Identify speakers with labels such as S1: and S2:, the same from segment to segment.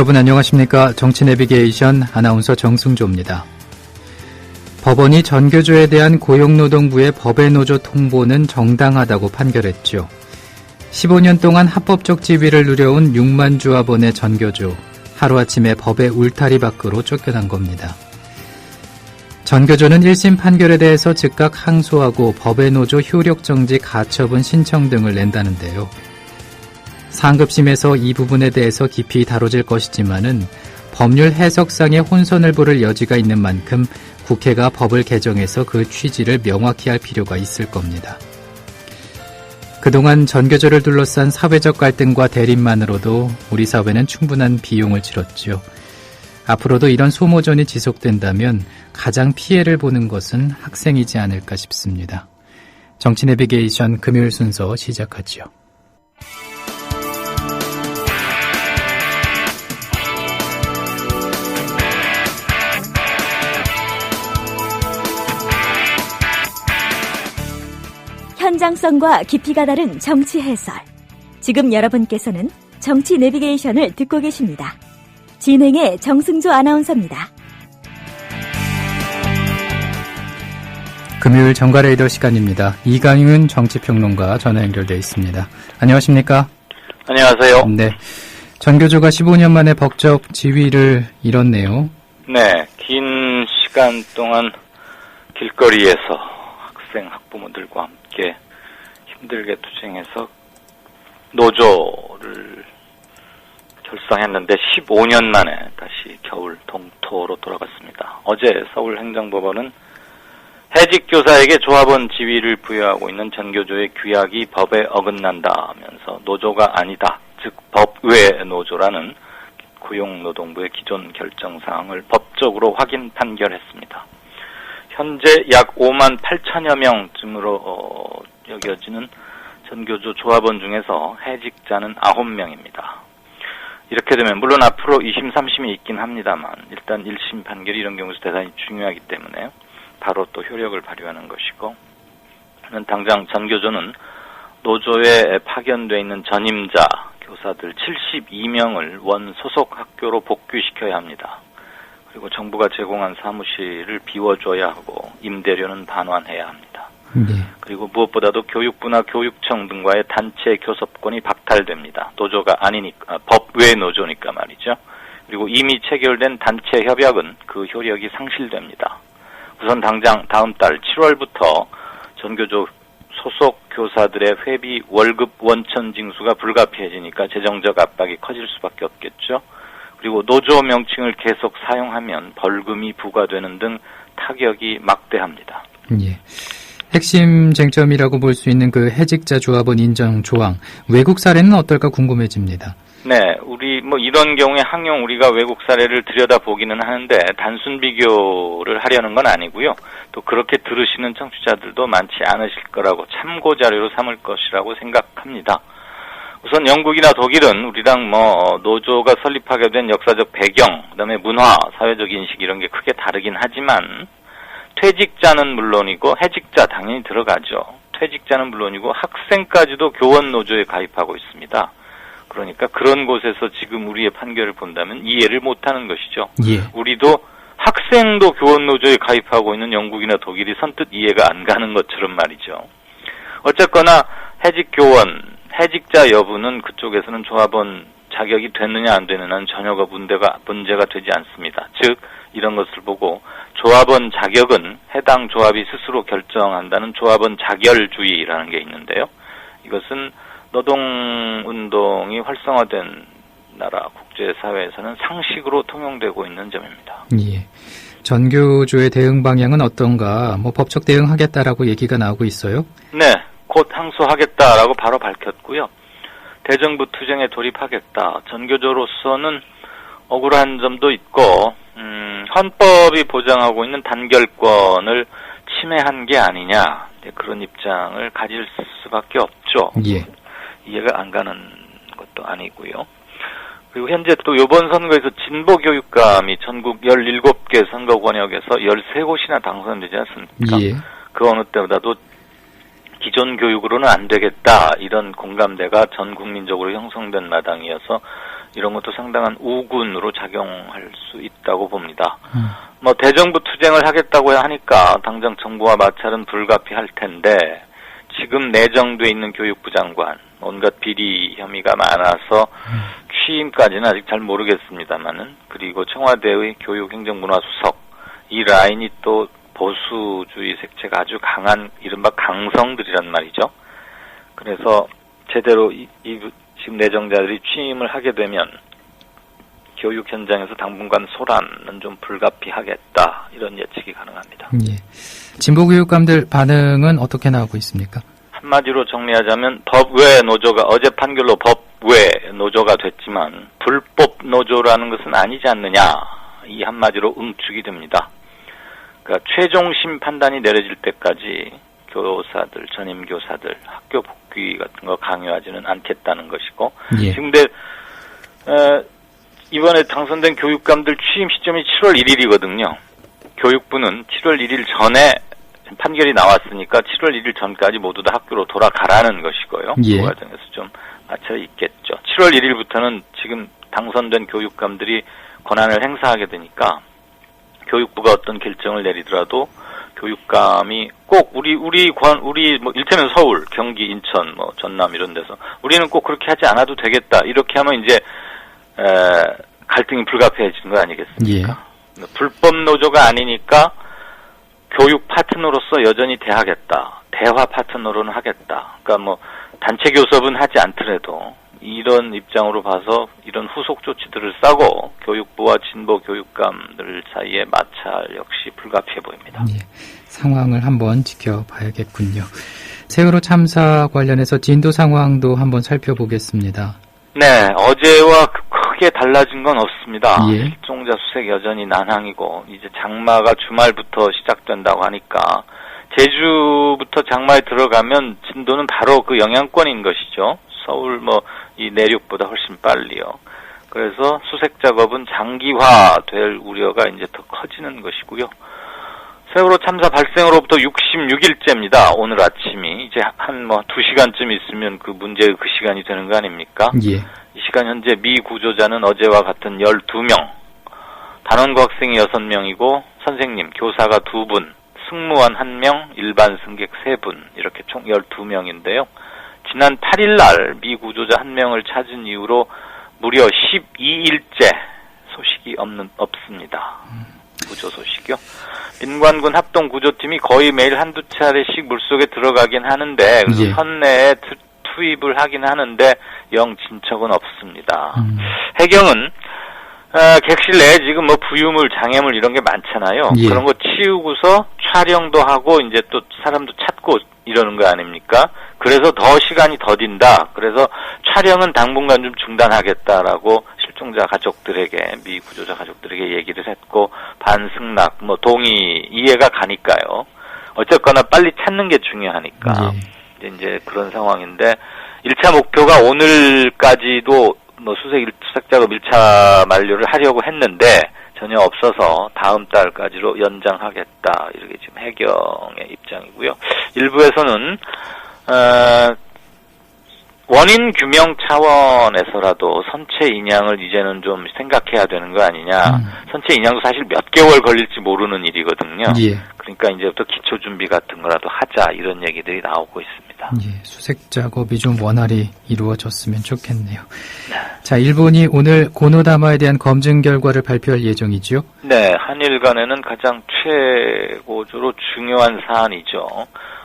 S1: 여러분 안녕하십니까? 정치 내비게이션 아나운서 정승조입니다. 법원이 전교조에 대한 고용노동부의 법의 노조 통보는 정당하다고 판결했죠. 15년 동안 합법적 지위를 누려온 6만 조합원의 전교조, 하루아침에 법의 울타리 밖으로 쫓겨난 겁니다. 전교조는 1심 판결에 대해서 즉각 항소하고 법의 노조 효력 정지 가처분 신청 등을 낸다는데요. 상급심에서 이 부분에 대해서 깊이 다뤄질 것이지만은 법률 해석상의 혼선을 부를 여지가 있는 만큼 국회가 법을 개정해서 그 취지를 명확히 할 필요가 있을 겁니다. 그동안 전교조를 둘러싼 사회적 갈등과 대립만으로도 우리 사회는 충분한 비용을 치렀죠. 앞으로도 이런 소모전이 지속된다면 가장 피해를 보는 것은 학생이지 않을까 싶습니다. 정치 내비게이션 금요일 순서 시작하지요.
S2: 현장성과 깊이가 다른 정치 해설. 지금 여러분께서는 정치 내비게이션을 듣고 계십니다. 진행의 정승조 아나운서입니다.
S1: 금요일 정가 레이더 시간입니다. 이강윤 정치평론가 전화 연결돼 있습니다. 안녕하십니까?
S3: 안녕하세요.
S1: 네. 전교조가 15년 만에 법적 지위를 잃었네요.
S3: 네, 긴 시간 동안 길거리에서 학생, 학부모들과 함께 힘들게 투쟁해서 노조를 결성했는데 15년 만에 다시 겨울 동토로 돌아갔습니다. 어제 서울행정법원은 해직 교사에게 조합원 지위를 부여하고 있는 전교조의 규약이 법에 어긋난다면서 노조가 아니다. 즉 법외 노조라는 고용노동부의 기존 결정 사항을 법적으로 확인 판결했습니다. 현재 약 5만 8천여 명쯤으로 어, 여겨지는 전교조 조합원 중에서 해직자는 9명입니다. 이렇게 되면 물론 앞으로 2심, 3심이 있긴 합니다만 일단 1심 판결이 이런 경우에서 대단히 중요하기 때문에 바로 또 효력을 발휘하는 것이고 당장 전교조는 노조에 파견돼 있는 전임자 교사들 72명을 원 소속 학교로 복귀시켜야 합니다. 그리고 정부가 제공한 사무실을 비워줘야 하고 임대료는 반환해야 합니다.
S1: 네.
S3: 그리고 무엇보다도 교육부나 교육청 등과의 단체 교섭권이 박탈됩니다. 노조가 아니니까 법외 노조니까 말이죠. 그리고 이미 체결된 단체 협약은 그 효력이 상실됩니다. 우선 당장 다음 달 7월부터 전교조 소속 교사들의 회비 월급 원천 징수가 불가피해지니까 재정적 압박이 커질 수밖에 없겠죠. 그리고 노조 명칭을 계속 사용하면 벌금이 부과되는 등 타격이 막대합니다.
S1: 예. 핵심 쟁점이라고 볼 수 있는 그 해직자 조합원 인정 조항 외국 사례는 어떨까 궁금해집니다.
S3: 네, 우리 뭐 이런 경우에 항용 우리가 외국 사례를 들여다 보기는 하는데 단순 비교를 하려는 건 아니고요. 또 그렇게 들으시는 청취자들도 많지 않으실 거라고 참고 자료로 삼을 것이라고 생각합니다. 우선 영국이나 독일은 우리랑 뭐 노조가 설립하게 된 역사적 배경, 그다음에 문화, 사회적 인식 이런 게 크게 다르긴 하지만 퇴직자는 물론이고 해직자 당연히 들어가죠. 퇴직자는 물론이고 학생까지도 교원 노조에 가입하고 있습니다. 그러니까 그런 곳에서 지금 우리의 판결을 본다면 이해를 못하는 것이죠.
S1: 예.
S3: 우리도 학생도 교원 노조에 가입하고 있는 영국이나 독일이 선뜻 이해가 안 가는 것처럼 말이죠. 어쨌거나 해직 교원, 해직자 여부는 그쪽에서는 조합원 자격이 됐느냐 안 되느냐는 전혀가 문제가 문제가 되지 않습니다. 즉 이런 것을 보고 조합원 자격은 해당 조합이 스스로 결정한다는 조합원 자결주의라는 게 있는데요. 이것은 노동운동이 활성화된 나라 국제사회에서는 상식으로 통용되고 있는 점입니다.
S1: 예. 전교조의 대응 방향은 어떤가? 뭐 법적 대응하겠다라고 얘기가 나오고 있어요.
S3: 네, 곧 항소하겠다라고 바로 밝혔고요. 대정부 투쟁에 돌입하겠다. 전교조로서는 억울한 점도 있고 음, 헌법이 보장하고 있는 단결권을 침해한 게 아니냐 그런 입장을 가질 수밖에 없죠.
S1: 예.
S3: 이해가 안 가는 것도 아니고요. 그리고 현재 또 이번 선거에서 진보 교육감이 전국 17개 선거 권역에서 13곳이나 당선되지 않습니까?
S1: 예.
S3: 그 어느 때보다도 기존 교육으로는 안 되겠다 이런 공감대가 전 국민적으로 형성된 마당이어서 이런 것도 상당한 우군으로 작용할 수 있다고 봅니다.
S1: 음.
S3: 뭐 대정부 투쟁을 하겠다고 하니까 당장 정부와 마찰은 불가피할 텐데 지금 내정돼 있는 교육부 장관 온갖 비리 혐의가 많아서 취임까지는 아직 잘 모르겠습니다만은 그리고 청와대의 교육행정문화수석 이 라인이 또 보수주의 색채가 아주 강한 이른바 강성들이란 말이죠. 그래서 제대로 이, 이 지금 내정자들이 취임을 하게 되면 교육 현장에서 당분간 소란은 좀 불가피하겠다 이런 예측이 가능합니다.
S1: 예. 진보 교육감들 반응은 어떻게 나오고 있습니까?
S3: 한마디로 정리하자면 법 외 노조가 어제 판결로 법 외 노조가 됐지만 불법 노조라는 것은 아니지 않느냐 이 한마디로 응축이 됩니다. 그러니까 최종 심 판단이 내려질 때까지 교사들, 전임 교사들 학교 복귀 같은 거 강요하지는 않겠다는 것이고
S1: 예.
S3: 지금 에, 이번에 당선된 교육감들 취임 시점이 7월 1일이거든요. 교육부는 7월 1일 전에 판결이 나왔으니까 7월 1일 전까지 모두 다 학교로 돌아가라는 것이고요.
S1: 예.
S3: 그 과정에서 좀 맞춰 있겠죠. 7월 1일부터는 지금 당선된 교육감들이 권한을 행사하게 되니까 교육부가 어떤 결정을 내리더라도 교육감이 꼭 우리 우리 관 우리 뭐 일테면 서울, 경기, 인천, 뭐 전남 이런 데서 우리는 꼭 그렇게 하지 않아도 되겠다 이렇게 하면 이제 에, 갈등이 불가피해지는 거 아니겠습니까? 불법 노조가 아니니까 교육 파트너로서 여전히 대하겠다. 대화 파트너로는 하겠다. 그러니까 뭐 단체 교섭은 하지 않더라도 이런 입장으로 봐서 이런 후속 조치들을 싸고 교육부와 진보 교육감들 사이의 마찰 역시 불가피해 보입니다.
S1: 예. 상황을 한번 지켜봐야겠군요. 세월호 참사 관련해서 진도 상황도 한번 살펴보겠습니다.
S3: 네, 어제와 크게 달라진 건 없습니다.
S1: 예.
S3: 실종자 수색 여전히 난항이고 이제 장마가 주말부터 시작된다고 하니까 제주부터 장마에 들어가면 진도는 바로 그 영향권인 것이죠. 서울 뭐 이 내륙보다 훨씬 빨리요. 그래서 수색 작업은 장기화될 우려가 이제 더 커지는 것이고요. 세월호 참사 발생으로부터 66일째입니다. 오늘 아침이 이제 한뭐 2시간쯤 있으면 그 문제의 그 시간이 되는 거 아닙니까?
S1: 예.
S3: 이 시간 현재 미 구조자는 어제와 같은 12명, 단원고 학생이 6명이고 선생님, 교사가 2분, 승무원 1명, 일반 승객 3분 이렇게 총 12명인데요. 지난 8일 날 미 구조자 1명을 찾은 이후로 무려 12일째 소식이 없는 없습니다. 구조 소식이요. 민관군 합동 구조팀이 거의 매일 한두 차례씩 물속에 들어가긴 하는데 그래서
S1: 예.
S3: 선내에 투, 투입을 하긴 하는데 영 진척은 없습니다.
S1: 음.
S3: 해경은 어, 객실 내에 지금 뭐 부유물, 장애물 이런 게 많잖아요.
S1: 예.
S3: 그런 거 치우고서 촬영도 하고 이제 또 사람도 찾고 이러는 거 아닙니까? 그래서 더 시간이 더딘다. 그래서 촬영은 당분간 좀 중단하겠다라고 실종자 가족들에게 미 구조자 가족들에게 얘기를 했고 반승낙, 뭐 동의 이해가 가니까요. 어쨌거나 빨리 찾는 게 중요하니까
S1: 예.
S3: 이제, 그런 상황인데 1차 목표가 오늘까지도 뭐 수색 일- 수색 작업 1차 만료를 하려고 했는데 전혀 없어서 다음 달까지로 연장하겠다 이렇게 지금 해경의 입장이고요. 일부에서는 어, 원인 규명 차원에서라도 선체 인양을 이제는 좀 생각해야 되는 거 아니냐.
S1: 음.
S3: 선체 인양도 사실 몇 개월 걸릴지 모르는 일이거든요.
S1: 예.
S3: 그러니까 이제부터 기초 준비 같은 거라도 하자 이런 얘기들이 나오고 있습니다.
S1: 예, 수색 작업이 좀 원활히 이루어졌으면 좋겠네요. 자, 일본이 오늘 고노다마에 대한 검증 결과를 발표할 예정이지요?
S3: 네, 한일 간에는 가장 최고조로 중요한 사안이죠.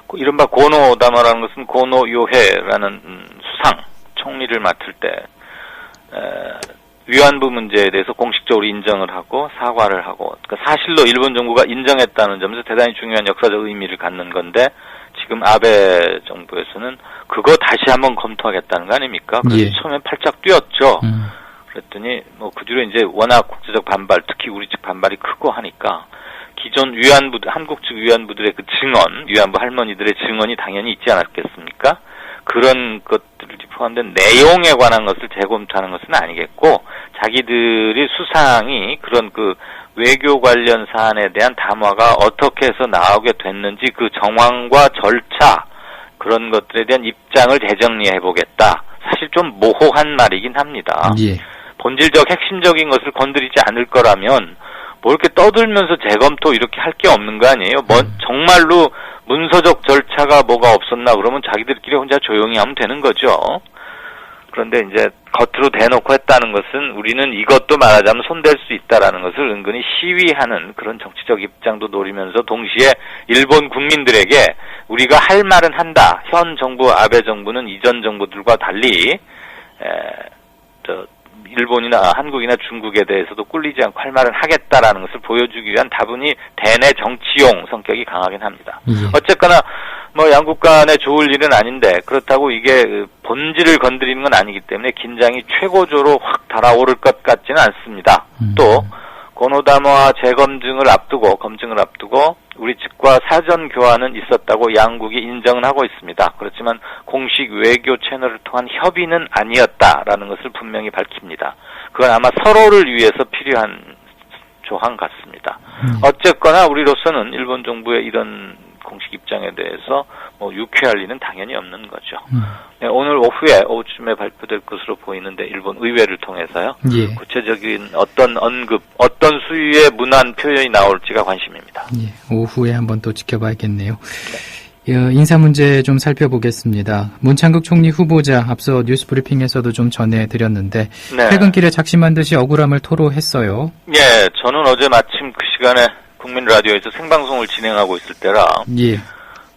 S3: 그 이른바 고노다마라는 것은 고노요해라는 음, 총리를 맡을 때 에, 위안부 문제에 대해서 공식적으로 인정을 하고 사과를 하고 그러니까 사실로 일본 정부가 인정했다는 점에서 대단히 중요한 역사적 의미를 갖는 건데 지금 아베 정부에서는 그거 다시 한번 검토하겠다는 거 아닙니까? 그래서
S1: 예.
S3: 처음에 팔짝 뛰었죠.
S1: 음,
S3: 그랬더니 뭐 그 뒤로 이제 워낙 국제적 반발, 특히 우리 측 반발이 크고 하니까 기존 위안부 한국 측 위안부들의 그 증언, 위안부 할머니들의 증언이 당연히 있지 않았겠습니까? 그런 것들이 포함된 내용에 관한 것을 재검토하는 것은 아니겠고 자기들이 수상이 그런 그 외교 관련 사안에 대한 담화가 어떻게 해서 나오게 됐는지 그 정황과 절차 그런 것들에 대한 입장을 재정리해 보겠다. 사실 좀 모호한 말이긴 합니다.
S1: 예.
S3: 본질적 핵심적인 것을 건드리지 않을 거라면 뭐 이렇게 떠들면서 재검토 이렇게 할 게 없는 거 아니에요? 뭐
S1: 음.
S3: 정말로 문서적 절차가 뭐가 없었나 그러면 자기들끼리 혼자 조용히 하면 되는 거죠. 그런데 이제 겉으로 대놓고 했다는 것은 우리는 이것도 말하자면 손댈 수 있다라는 것을 은근히 시위하는 그런 정치적 입장도 노리면서 동시에 일본 국민들에게 우리가 할 말은 한다. 현 정부 아베 정부는 이전 정부들과 달리 에, 저 일본이나 한국이나 중국에 대해서도 꿀리지 않고 할 말은 하겠다라는 것을 보여주기 위한 다분히 대내 정치용 성격이 강하긴 합니다.
S1: 예.
S3: 어쨌거나 뭐 양국 간에 좋을 일은 아닌데 그렇다고 이게 그 본질을 건드리는 건 아니기 때문에 긴장이 최고조로 확 달아오를 것 같지는 않습니다.
S1: 음.
S3: 또 고노다마 재검증을 앞두고 검증을 앞두고 우리 측과 사전 교환은 있었다고 양국이 인정은 하고 있습니다. 그렇지만 공식 외교 채널을 통한 협의는 아니었다라는 것을 분명히 밝힙니다. 그건 아마 서로를 위해서 필요한 조항 같습니다.
S1: 음.
S3: 어쨌거나 우리로서는 일본 정부의 이런 공식 입장에 대해서 뭐 유쾌할 리는 당연히 없는 거죠.
S1: 음.
S3: 네, 오늘 오후에 오후쯤에 발표될 것으로 보이는데 일본 의회를 통해서요.
S1: 예.
S3: 구체적인 어떤 언급, 어떤 수위의 문안 표현이 나올지가 관심입니다.
S1: 예, 오후에 한번 또 지켜봐야겠네요. 어, 인사 문제 좀 살펴보겠습니다. 문창극 총리 후보자 앞서 뉴스 브리핑에서도 좀 전해드렸는데
S3: 네.
S1: 퇴근길에 작심한 듯이 억울함을 토로했어요.
S3: 예, 저는 어제 마침 그 시간에 국민 라디오에서 생방송을 진행하고 있을 때라
S1: 예,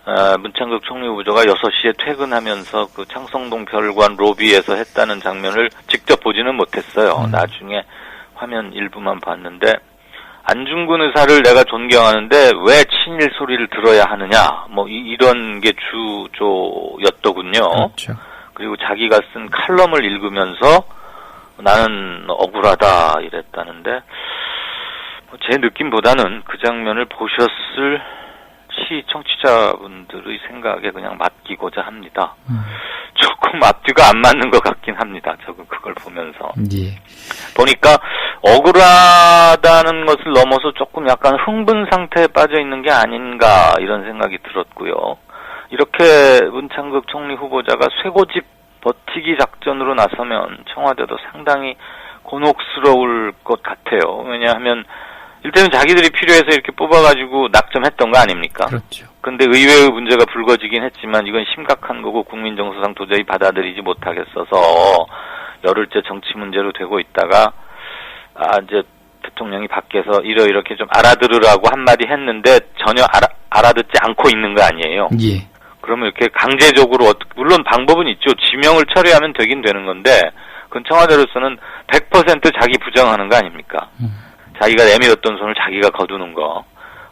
S3: 아, 문창극 총리 후보자가 6시에 퇴근하면서 그 창성동 별관 로비에서 했다는 장면을 직접 보지는 못했어요.
S1: 음.
S3: 나중에 화면 일부만 봤는데 안중근 의사를 내가 존경하는데 왜 친일 소리를 들어야 하느냐 뭐 이, 런게 주조였더군요.
S1: 그렇죠.
S3: 그리고 자기가 쓴 칼럼을 읽으면서 나는 억울하다 이랬다는데 뭐 제 느낌보다는 그 장면을 보셨을 시 청취자분들의 생각에 그냥 맡기고자 합니다.
S1: 음,
S3: 조금 앞뒤가 안 맞는 것 같긴 합니다. 저는 그걸 보면서
S1: 예,
S3: 보니까 억울하다는 것을 넘어서 조금 약간 흥분 상태에 빠져 있는 게 아닌가 이런 생각이 들었고요. 이렇게 문창극 총리 후보자가 쇠고집 버티기 작전으로 나서면 청와대도 상당히 곤혹스러울 것 같아요. 왜냐하면 일단은 자기들이 필요해서 이렇게 뽑아가지고 낙점했던 거 아닙니까?
S1: 그렇죠.
S3: 근데 의외의 문제가 불거지긴 했지만 이건 심각한 거고 국민 정서상 도저히 받아들이지 못하겠어서 열흘째 정치 문제로 되고 있다가 아 이제 대통령이 밖에서 이러 이렇게 좀 알아들으라고 한마디 했는데 전혀 알아, 알아듣지 않고 있는 거 아니에요.
S1: 예,
S3: 그러면 이렇게 강제적으로 어떻게- 물론 방법은 있죠. 지명을 처리하면 되긴 되는 건데 그건 청와대로서는 100% 자기 부정하는 거 아닙니까?
S1: 음.
S3: 자기가 내밀었던 손을 자기가 거두는 거.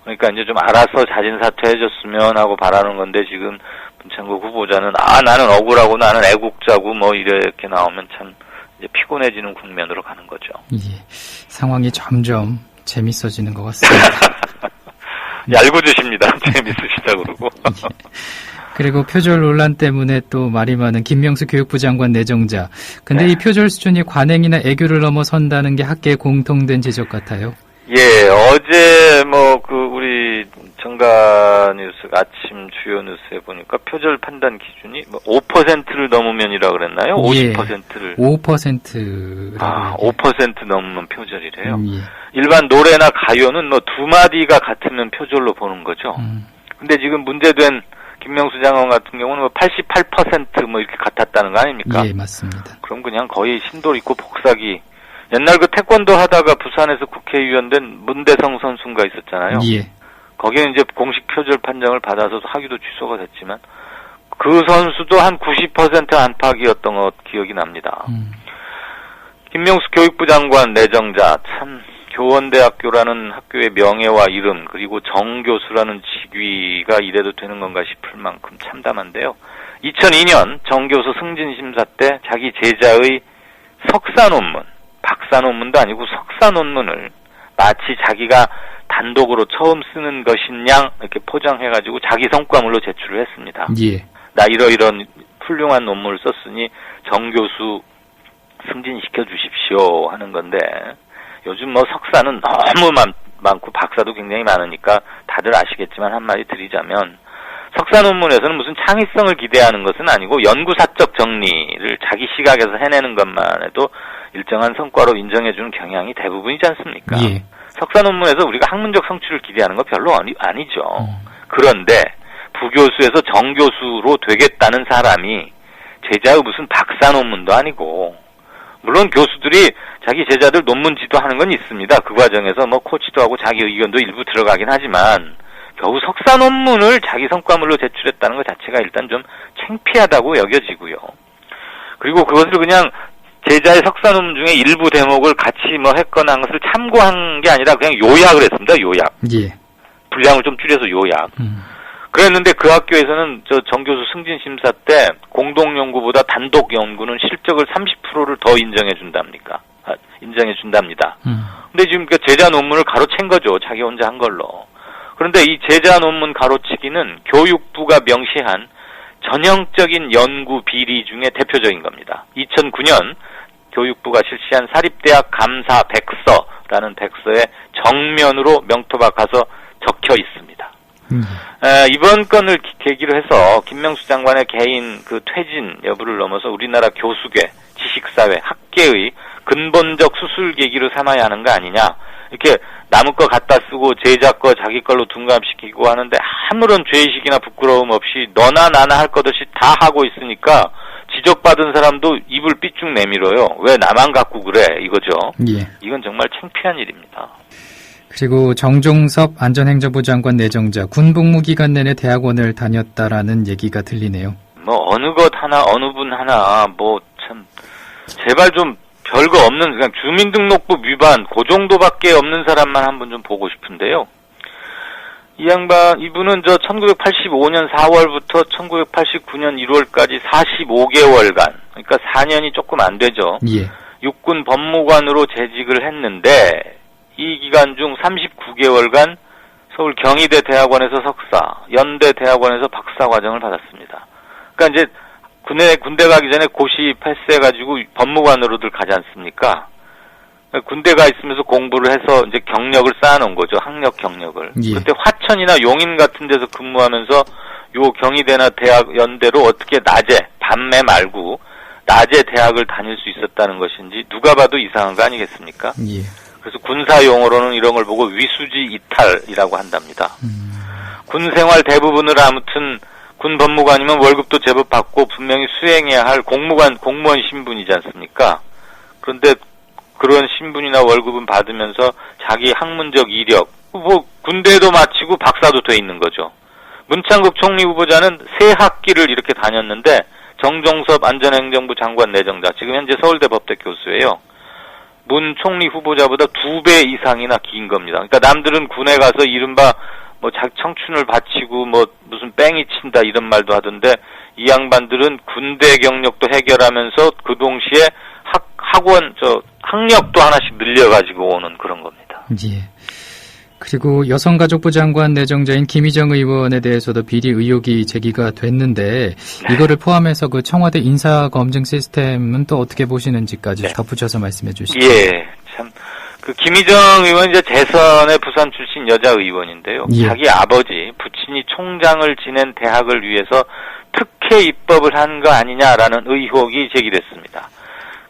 S3: 그러니까 이제 좀 알아서 자진 사퇴해줬으면 하고 바라는 건데 지금 문창국 후보자는 아 나는 억울하고 나는 애국자고 뭐 이렇게 나오면 참 이제 피곤해지는 국면으로 가는 거죠.
S1: 예. 상황이 점점 재밌어지는 것 같습니다.
S3: 얄궂으십니다. 재밌으시다 그러고.
S1: 그리고 표절 논란 때문에 또 말이 많은 김명수 교육부 장관 내정자. 근데
S3: 네.
S1: 이 표절 수준이 관행이나 애교를 넘어선다는 게 학계의 공통된 지적 같아요.
S3: 예, 어제 뭐 그 우리 정가 뉴스 아침 주요 뉴스에 보니까 표절 판단 기준이 뭐 5%를 넘으면이라 그랬나요?
S1: 예.
S3: 50%를
S1: 5%라고.
S3: 아, 5% 넘으면 표절이래요.
S1: 음, 예.
S3: 일반 노래나 가요는 뭐 두 마디가 같으면 표절로 보는 거죠.
S1: 음,
S3: 근데 지금 문제된 김명수 장관 같은 경우는 뭐 88%뭐 이렇게 같았다는 거 아닙니까?
S1: 예, 맞습니다.
S3: 그럼 그냥 거의 신돌 있고 복사기. 옛날 그 태권도 하다가 부산에서 국회의원 된 문대성 선수가 있었잖아요.
S1: 예.
S3: 거기는 이제 공식 표절 판정을 받아서 학위도 취소가 됐지만 그 선수도 한 90% 안팎이었던 것 기억이 납니다.
S1: 음,
S3: 김명수 교육부 장관 내정자 참 교원대학교라는 학교의 명예와 이름 그리고 정교수라는 직위가 이래도 되는 건가 싶을 만큼 참담한데요. 2002년 정교수 승진 심사 때 자기 제자의 석사 논문, 박사 논문도 아니고 석사 논문을 마치 자기가 단독으로 처음 쓰는 것인 양 이렇게 포장해가지고 자기 성과물로 제출을 했습니다.
S1: 예.
S3: 나 이러이런 훌륭한 논문을 썼으니 정교수 승진시켜 주십시오 하는 건데 요즘 뭐 석사는 너무 많, 많고 박사도 굉장히 많으니까 다들 아시겠지만 한마디 드리자면 석사 논문에서는 무슨 창의성을 기대하는 것은 아니고 연구사적 정리를 자기 시각에서 해내는 것만 해도 일정한 성과로 인정해주는 경향이 대부분이지 않습니까?
S1: 예.
S3: 석사 논문에서 우리가 학문적 성취를 기대하는 거 별로 아니, 아니죠.
S1: 음.
S3: 그런데 부교수에서 정교수로 되겠다는 사람이 제자의 무슨 박사 논문도 아니고 물론 교수들이 자기 제자들 논문 지도하는 건 있습니다. 그 과정에서 뭐 코치도 하고 자기 의견도 일부 들어가긴 하지만 겨우 석사 논문을 자기 성과물로 제출했다는 것 자체가 일단 좀 창피하다고 여겨지고요. 그리고 그것을 그냥 제자의 석사 논문 중에 일부 대목을 같이 뭐 했거나 한 것을 참고한 게 아니라 그냥 요약을 했습니다. 요약.
S1: 예.
S3: 분량을 좀 줄여서 요약.
S1: 음.
S3: 그랬는데 그 학교에서는 저 정교수 승진 심사 때 공동 연구보다 단독 연구는 실적을 30%를 더 인정해 준답니까? 아, 인정해 준답니다.
S1: 음.
S3: 근데 지금 그 제자 논문을 가로챈 거죠. 자기 혼자 한 걸로. 그런데 이 제자 논문 가로치기는 교육부가 명시한 전형적인 연구 비리 중에 대표적인 겁니다. 2009년 교육부가 실시한 사립대학 감사 백서라는 백서에 정면으로 명토 박아서 적혀 있습니다.
S1: 음.
S3: 에, 이번 건을 기- 계기로 해서 김명수 장관의 개인 그 퇴진 여부를 넘어서 우리나라 교수계, 지식사회, 학계의 근본적 수술 계기로 삼아야 하는 거 아니냐. 이렇게 남의 거 갖다 쓰고 제자 거 자기 걸로 둔감시키고 하는데 아무런 죄의식이나 부끄러움 없이 너나 나나 할 것 없이 다 하고 있으니까 지적받은 사람도 입을 삐쭉 내밀어요. 왜 나만 갖고 그래? 이거죠.
S1: 예.
S3: 이건 정말 창피한 일입니다.
S1: 그리고 정종섭 안전행정부 장관 내정자 군 복무 기간 내내 대학원을 다녔다라는 얘기가 들리네요.
S3: 뭐 어느 것 하나 어느 분 하나 뭐 참 제발 좀 별거 없는 그냥 주민등록부 위반 그 정도밖에 없는 사람만 한번 좀 보고 싶은데요. 이 양반 이분은 저 1985년 4월부터 1989년 1월까지 45개월간 그러니까 4년이 조금 안 되죠.
S1: 예.
S3: 육군 법무관으로 재직을 했는데 이 기간 중 39개월간 서울 경희대 대학원에서 석사, 연대 대학원에서 박사 과정을 받았습니다. 그러니까 이제 군대 군대 가기 전에 고시 패스해가지고 법무관으로들 가지 않습니까? 군대가 있으면서 공부를 해서 이제 경력을 쌓아놓은 거죠. 학력 경력을.
S1: 예.
S3: 그때 화천이나 용인 같은 데서 근무하면서 요 경희대나 대학 연대로 어떻게 낮에 밤에 말고 낮에 대학을 다닐 수 있었다는 것인지 누가 봐도 이상한 거 아니겠습니까?
S1: 예.
S3: 그래서 군사 용어로는 이런 걸 보고 위수지 이탈이라고 한답니다.
S1: 음.
S3: 군 생활 대부분을 아무튼 군 법무관이면 월급도 제법 받고 분명히 수행해야 할 공무관 공무원 신분이지 않습니까? 그런데 그런 신분이나 월급은 받으면서 자기 학문적 이력 뭐 군대도 마치고 박사도 돼 있는 거죠. 문창국 총리 후보자는 세 학기를 이렇게 다녔는데 정종섭 안전행정부 장관 내정자 지금 현재 서울대 법대 교수예요. 문 총리 후보자보다 두 배 이상이나 긴 겁니다. 그러니까 남들은 군에 가서 이른바 뭐 자, 청춘을 바치고 뭐 무슨 뺑이 친다 이런 말도 하던데 이 양반들은 군대 경력도 해결하면서 그 동시에 학 학원 저 학력도 하나씩 늘려가지고 오는 그런 겁니다.
S1: 예. 그리고 여성가족부 장관 내정자인 김희정 의원에 대해서도 비리 의혹이 제기가 됐는데
S3: 네.
S1: 이거를 포함해서 그 청와대 인사 검증 시스템은 또 어떻게 보시는지까지
S3: 네.
S1: 덧붙여서 말씀해 주시죠.
S3: 예, 참. 그 김희정 의원 이제 재선의 부산 출신 여자 의원인데요.
S1: 예.
S3: 자기 아버지 부친이 총장을 지낸 대학을 위해서 특혜 입법을 한 거 아니냐라는 의혹이 제기됐습니다.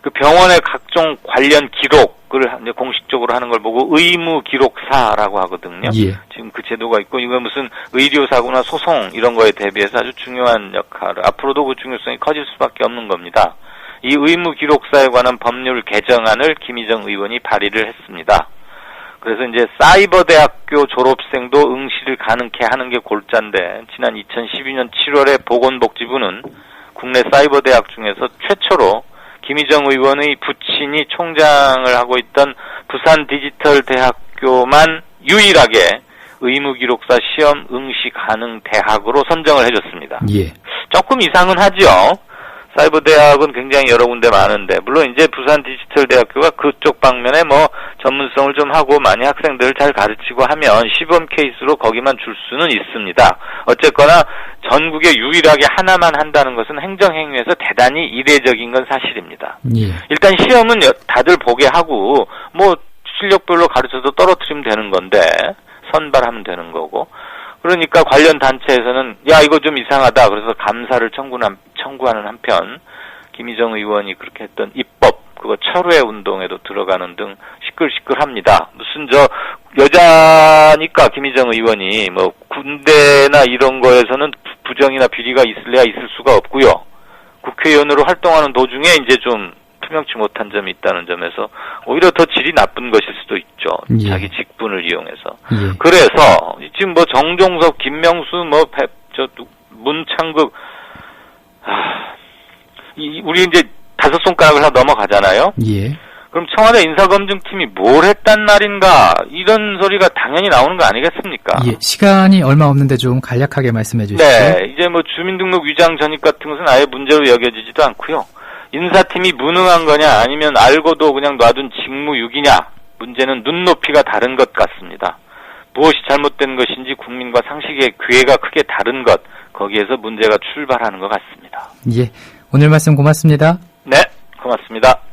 S3: 그 병원의 각종 관련 기록을 이제 공식적으로 하는 걸 보고 의무 기록사라고 하거든요.
S1: 예.
S3: 지금 그 제도가 있고 이거 무슨 의료 사고나 소송 이런 거에 대비해서 아주 중요한 역할을 앞으로도 그 중요성이 커질 수밖에 없는 겁니다. 이 의무 기록사에 관한 법률 개정안을 김희정 의원이 발의를 했습니다. 그래서 이제 사이버 대학교 졸업생도 응시를 가능케 하는 게 골자인데 지난 2012년 7월에 보건복지부는 국내 사이버 대학 중에서 최초로 김희정 의원의 부친이 총장을 하고 있던 부산 디지털 대학교만 유일하게 의무 기록사 시험 응시 가능 대학으로 선정을 해줬습니다.
S1: 예.
S3: 조금 이상은 하죠. 사이버 대학은 굉장히 여러 군데 많은데 물론 이제 부산 디지털 대학교가 그쪽 방면에 뭐 전문성을 좀 하고 많이 학생들을 잘 가르치고 하면 시범 케이스로 거기만 줄 수는 있습니다. 어쨌거나 전국에 유일하게 하나만 한다는 것은 행정 행위에서 대단히 이례적인 건 사실입니다.
S1: 예.
S3: 일단 시험은 여- 다들 보게 하고 뭐 실력별로 가르쳐서 떨어뜨리면 되는 건데 선발하면 되는 거고 그러니까 관련 단체에서는 야 이거 좀 이상하다. 그래서 감사를 청구한, 청구하는 한편 김희정 의원이 그렇게 했던 입법 그거 철회 운동에도 들어가는 등 시끌시끌합니다. 무슨 저 여자니까 김희정 의원이 뭐 군대나 이런 거에서는 부정이나 비리가 있을래야 있을 수가 없고요. 국회의원으로 활동하는 도중에 이제 좀 투명치 못한 점이 있다는 점에서 오히려 더 질이 나쁜 것일 수도 있죠.
S1: 예.
S3: 자기 직분을 이용해서.
S1: 예.
S3: 그래서 지금 뭐 정종석, 김명수, 뭐 배, 저 누- 문창극, 아, 이 우리 이제 다섯 손가락을 다 넘어가잖아요.
S1: 예.
S3: 그럼 청와대 인사검증팀이 뭘 했단 말인가 이런 소리가 당연히 나오는 거 아니겠습니까?
S1: 예. 시간이 얼마 없는데 좀 간략하게 말씀해 주시죠.
S3: 네, 이제 뭐 주민등록 위장 전입 같은 것은 아예 문제로 여겨지지도 않고요. 인사팀이 무능한 거냐 아니면 알고도 그냥 놔둔 직무유기냐 문제는 눈높이가 다른 것 같습니다. 무엇이 잘못된 것인지 국민과 상식의 괴가 크게 다른 것 거기에서 문제가 출발하는 것 같습니다.
S1: 예. 오늘 말씀 고맙습니다.
S3: 네, 고맙습니다.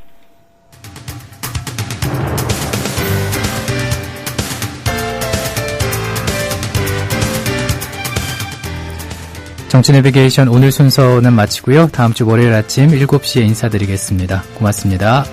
S1: 정치 내비게이션 오늘 순서는 마치고요. 다음 주 월요일 아침 7시에 인사드리겠습니다. 고맙습니다.